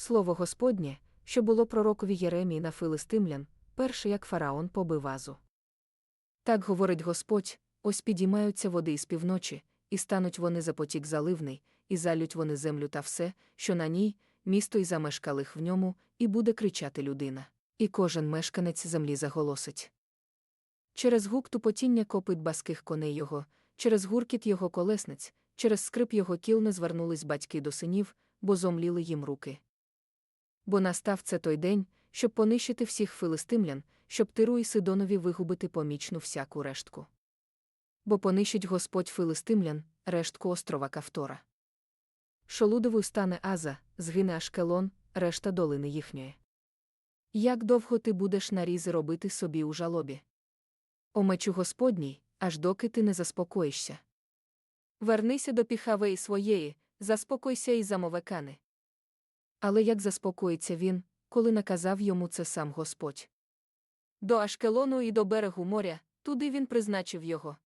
Слово Господнє, що було пророкові Єремії на филистимлян, перше як фараон побив Азу. Так говорить Господь: ось підіймаються води із півночі, і стануть вони за потік заливний, і залють вони землю та все, що на ній, місто і замешкалих в ньому, і буде кричати людина. І кожен мешканець землі заголосить. Через гук тупотіння копит баских коней його, через гуркіт його колесниць, через скрип його кіл не звернулись батьки до синів, бо зомліли їм руки. Бо настав це той день, щоб понищити всіх филистимлян, щоб Тиру і Сидонові вигубити помічну всяку рештку. Бо понищить Господь филистимлян, рештку острова Кавтора. Шолудовою стане Аза, згине Ашкелон, решта долини їхньої. Як довго ти будеш нарізи робити собі у жалобі? О мечу Господній, аж доки ти не заспокоїшся. Вернися до піхавеї своєї, заспокойся і замовекани. Але як заспокоїться він, коли наказав йому це сам Господь? До Ашкелону і до берегу моря, туди він призначив його.